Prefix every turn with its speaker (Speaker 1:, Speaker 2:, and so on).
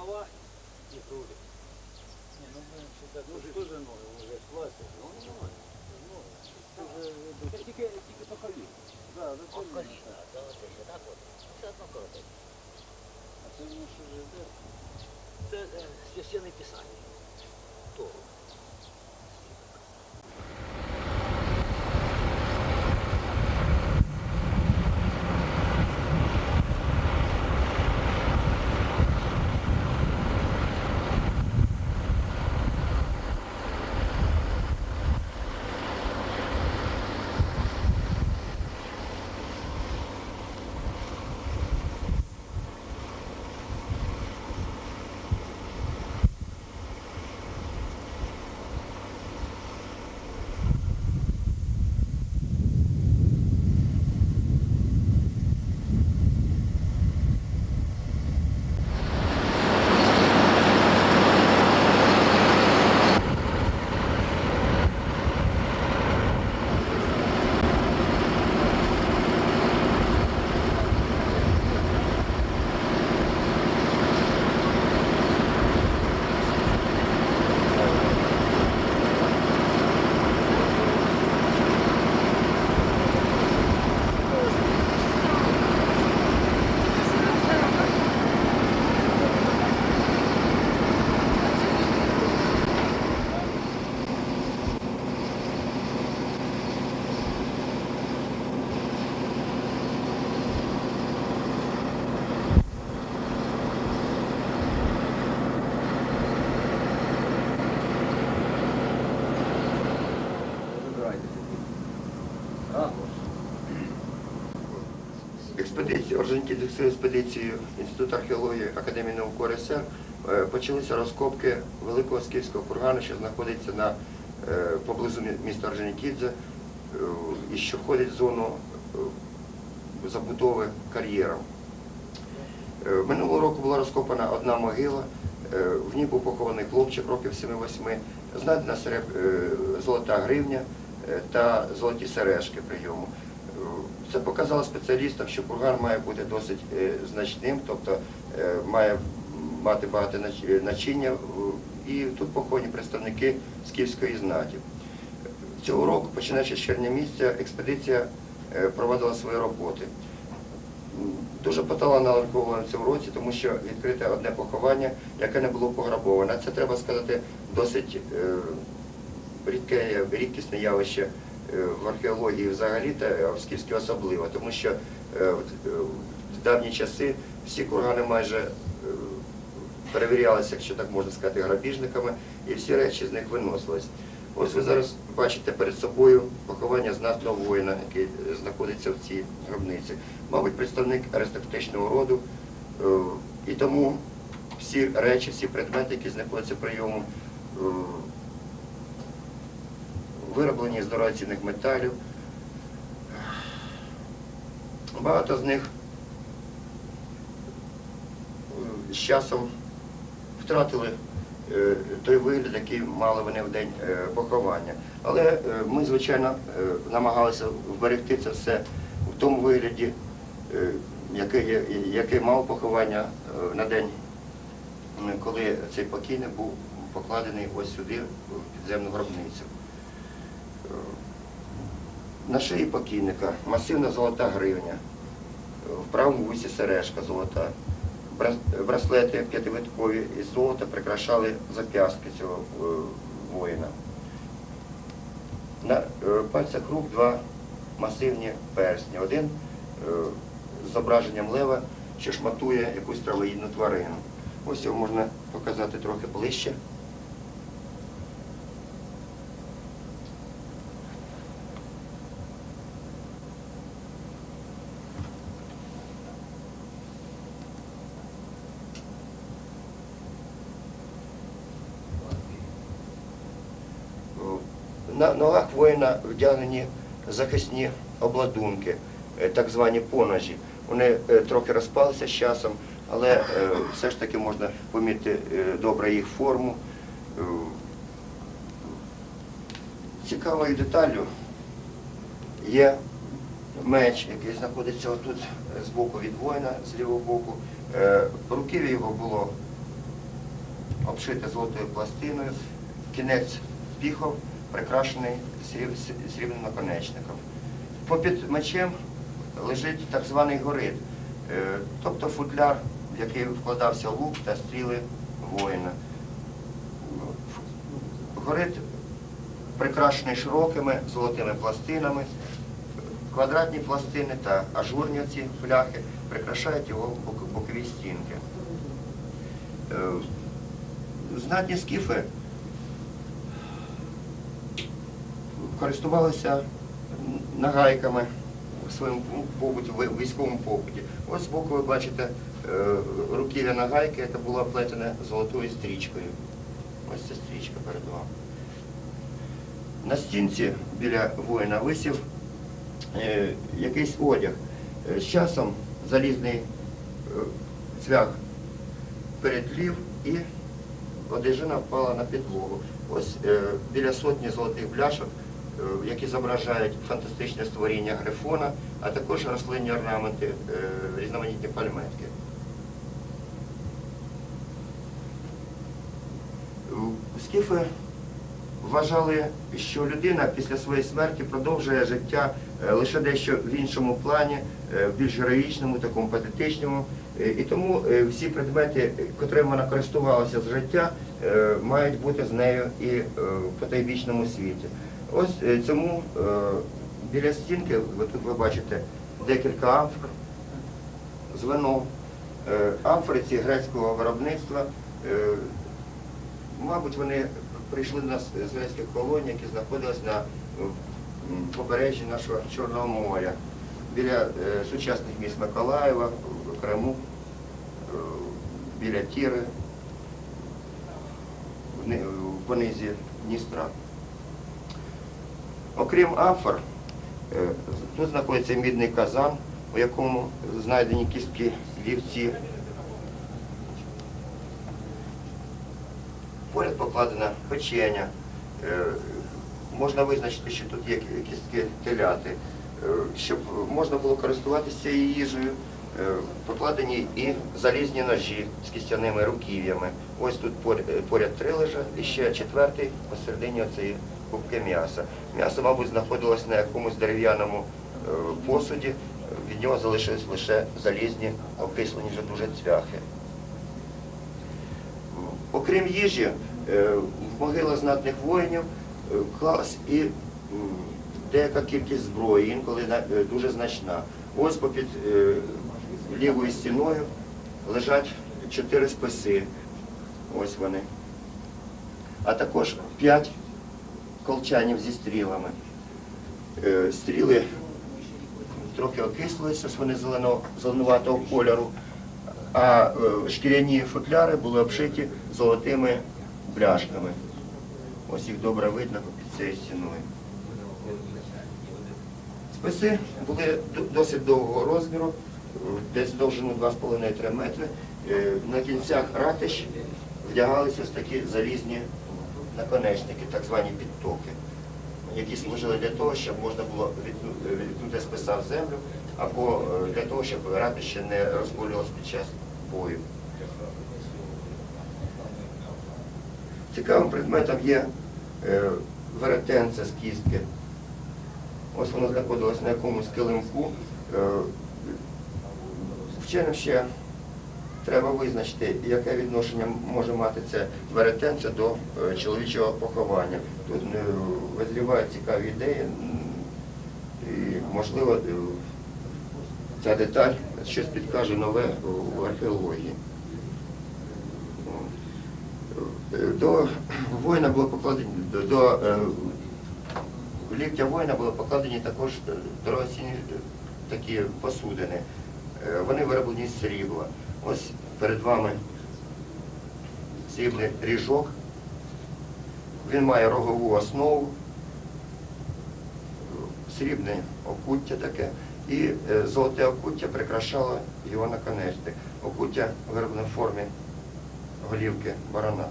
Speaker 1: голова і груди.
Speaker 2: Не, ну блин, всегда тоже.
Speaker 1: тоже ноги вже хватить. Ну, Це
Speaker 2: тільки, тільки по коліну.
Speaker 1: Да, до коліна.
Speaker 3: так от. Все одно коротить.
Speaker 1: А це що вже?
Speaker 3: Це е, священне писання.
Speaker 4: Експедицію, Орджонікідською експедицією Інституту археології Академії наук РСР е, почалися розкопки Великого Скіфського кургану, що знаходиться на, е, поблизу міста Орджонікідзе е, і що входить в зону забудови кар'єром. Минулого року була розкопана одна могила, в ній був похований хлопчик років 7-8, знайдена золота гривня та золоті сережки прийому. Це показало спеціалістам, що курган має бути досить е, значним, тобто е, має мати багато е, начиння, і тут поховані представники скіфської знаті. Цього року, починаючи з червня місяця, експедиція проводила свої роботи. Дуже поталановано в цьому році, тому що відкрите одне поховання, яке не було пограбоване. Це треба сказати досить рідке, рідкісне явище в археології взагалі та в Скіфській особливо, тому що е, в- е, давні часи всі кургани майже е, перевірялися, якщо так можна сказати, грабіжниками, і всі речі з них виносились. Ось ви зараз бачите перед собою поховання знатного воїна, який е, знаходиться в цій гробниці. Мабуть, представник аристократичного роду. Е, І тому всі речі, всі предмети, які знаходяться прийомом, е, вироблені з дорогоцінних металів. Багато з них е, з часом втратили е, той вигляд, який мали вони в день е, поховання. Але ми, звичайно, намагалися вберегти це все в тому вигляді, який, мав поховання на день, коли цей покійний був покладений ось сюди, в підземну гробницю. На шиї покійника масивна золота гривня, в правому вусі сережка золота. Браслети п'ятивиткові із золота прикрашали зап'ястки цього е, воїна. На е, пальцях рук два масивні персні. Один е, з зображенням лева, що шматує якусь травоїдну тварину. Ось його можна показати трохи ближче. На ногах воїна вдягнені захисні обладунки, е, так звані поножі. Вони е, трохи розпалися з часом, але е, все ж таки можна помітити добре їх форму. Цікавою деталлю є меч, який знаходиться отут з боку від воїна, з лівого боку. Руків'я його було обшите золотою пластиною, кінець піхов прикрашений сріб- срібним наконечником. Попід мечем лежить так званий горит, е, тобто футляр, в який вкладався лук та стріли воїна. Горит прикрашений широкими золотими пластинами, квадратні пластини та ажурні ці бляхи прикрашають його бокові стінки. Е, Знатні скіфи користувалися нагайками в своєму побуті, військовому побуті. Ось збоку ви бачите е, руків'я нагайки, це було оплетене золотою стрічкою. Ось ця стрічка перед вами. На стінці біля воїна висів е, якийсь одяг. Е, З часом залізний цвях передлів і одежина впала на підлогу. Ось біля сотні золотих бляшок, які зображають фантастичне створіння грифона, а також рослинні орнаменти, е, різноманітні пальметки. Е, Скіфи вважали, що людина після своєї смерті продовжує життя е, лише дещо в іншому плані, е, в більш героїчному, такому патетичному. Е, І тому е, всі предмети, котрими вона користувалася з життя, е, мають бути з нею і е, в потайбічному світі. Ось е, цьому е, біля стінки, тут ви бачите декілька амфор з вином. Е, Амфори ці грецького виробництва. Мабуть, вони прийшли до нас з грецьких колоній, які знаходились на побережжі нашого Чорного моря, біля сучасних міст Миколаєва, в Криму, біля Тіри, в понизі Дністра. Окрім амфор, е, тут знаходиться мідний казан, у якому знайдені кістки вівці. Поряд покладена печеня. Е, Можна визначити, що тут є кістки теляти. Е, Щоб можна було користуватися цією їжею, покладені і залізні ножі з кістяними руків'ями. Ось тут поряд, три лежать, і ще четвертий посередині оцієї кубки м'яса. М'ясо, мабуть, знаходилось на якомусь дерев'яному е, посуді, від нього залишились лише залізні, окислені вже дуже цвяхи. Окрім їжі, е, в могилах знатних воїнів е, клас і деяка кількість зброї, інколи дуже значна. Ось попід лівою стіною лежать чотири списи. Ось вони. А також п'ять колчанів зі стрілами. Е, Стріли трохи окислилися, вони зелено, зеленуватого кольору, а е, шкіряні футляри були обшиті золотими бляшками. Ось їх добре видно під цією стіною. Списи були досить довгого розміру, десь довжину 2,5-3 метри. Е, На кінцях ратищ вдягалися ось такі залізні наконечники, так звані підтоки, які служили для того, щоб можна було відтну- відтнути списа в землю, або е, для того, щоб ратище не розболілося під час бою. Цікавим предметом є е, веретенце з кістки. Ось воно знаходилось на якомусь килимку. Е, Вченим ще треба визначити, яке відношення може мати це веретенце до е, чоловічого поховання. Тут е, визрівають цікаві ідеї, і, можливо, е, ця деталь щось підкаже нове у археології. До воїна було покладені до, до ліктя воїна були покладені також дорогоцінні такі посудини. Вони вироблені з срібла. Ось перед вами срібний ріжок. Він має рогову основу, срібне окуття таке. І е, золоте окуття прикрашало його наконечник. Окуття вироблено в формі голівки барана.